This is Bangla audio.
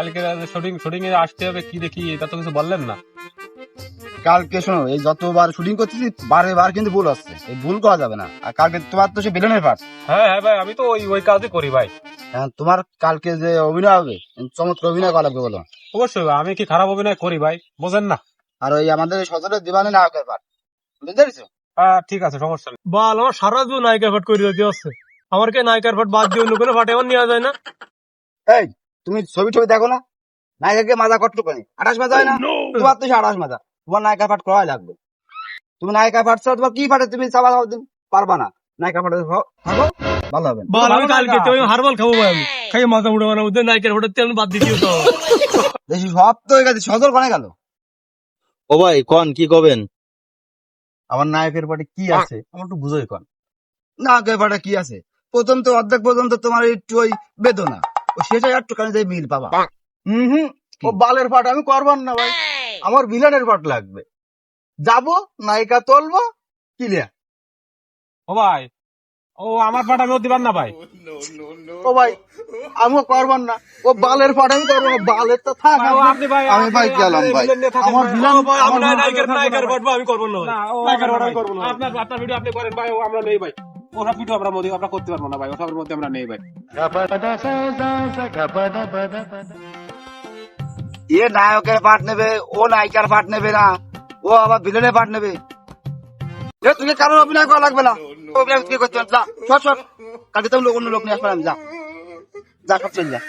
কালকে শুটিং শুটিং এ আসতে হবে কি দেখি এটা তো কিছু বললেন না। কালকে শোনো এই যতবার শুটিং করতেছি বারে বার কিন্তু ভুল আসছে এই ভুল করা যাবে না। আর কালকে তোমার তো সে বিলেনের পার্ট হ্যাঁ হ্যাঁ ভাই আমি তো ওই ওই কাজই করি ভাই। হ্যাঁ তোমার কালকে যে অভিনয় হবে চমৎকার অভিনয় করা লাগবে বলো। অবশ্যই আমি কি খারাপ অভিনয় করি ভাই? বোঝেন না। আর ওই আমাদের সজলের দিবানে নায়কের পার্ট বুঝতে পেরেছ? হ্যাঁ ঠিক আছে সমস্যা নেই। বাল আমার সারা জীবন নায়িকার ফাট করে দিতে হচ্ছে আমার কে নায়িকার ফাট বাদ দিয়ে অন্য কোনো ফাটে আমার নেওয়া যায় না? এই তুমি ছবি ছবি দেখো না? নায়িকাকে মাজা কট্টু করে আঠাশ মাজা হয় না? তোমার তো আঠাশ মাজা। তোমার নায়িকা পাঠ করাই লাগবে। তুমি নায়িকা পাঠ ছাড়া তোমার কি পাঠে তুমি চাবা দিন? পারবা না। নায়িকা পাঠে থাকো ভালো হবে। বাল আমি কালকে। তো হারবাল খাব ভাই। আমি খাই মাথা মানে ওদের নায়িকার ফাটের তেল বাদ দিয়ে বেশি সব তো হয়ে গেছে। সজল কোনে গেল? ও ভাই কন? কি কবেন আমার নায়কের পাঠে কি আছে? আমার একটু বুঝোই কন। নায়কের পাঠে কি আছে? প্রথম তো অর্ধেক পর্যন্ত তোমার একটু ওই বেদনা। ও শেষে একটু কানে যে মিল পাবা। হুম হুম। ও বালের পাট আমি করবার না ভাই। আমার ভিলেনের পাট লাগবে। যাব নায়িকা তুলবো ক্লিয়ার ও ভাই ও আমার পাঠ আমি ও দিবেন না ভাই ও ভাই আমিও করবার না। ও বালের পাট আমি করব বালের তো থাক আপনি ভাই আমি ভাই গেলাম ভাই। আমার। ভাই, আমি আমার নায়িকার নায়িকার থাকবে ফাট আমি করব না না, নায়িকার আমার পাঠ আমি করব না। আপনার আপনার ভিডিও আপনি করেন ভাই ও আমরা নেই ভাই। ওসব ভিডিও আমরা মধ্যে আমরা করতে পারব না ভাই, ওসবের মধ্যে আমরা নেই ভাই। এ নায়কের পাঠ নেবে, ও নায়িকার পাঠ নেবে না, ও আবার ভিলেনের পাঠ নেবে। এ, তুমি কারোর অভিনয় করা লাগবে না? অভিনয় কি করতে যা সব সব কালকে তো অন্য লোক নিয়ে আসবে যা। যা, সব চল যা।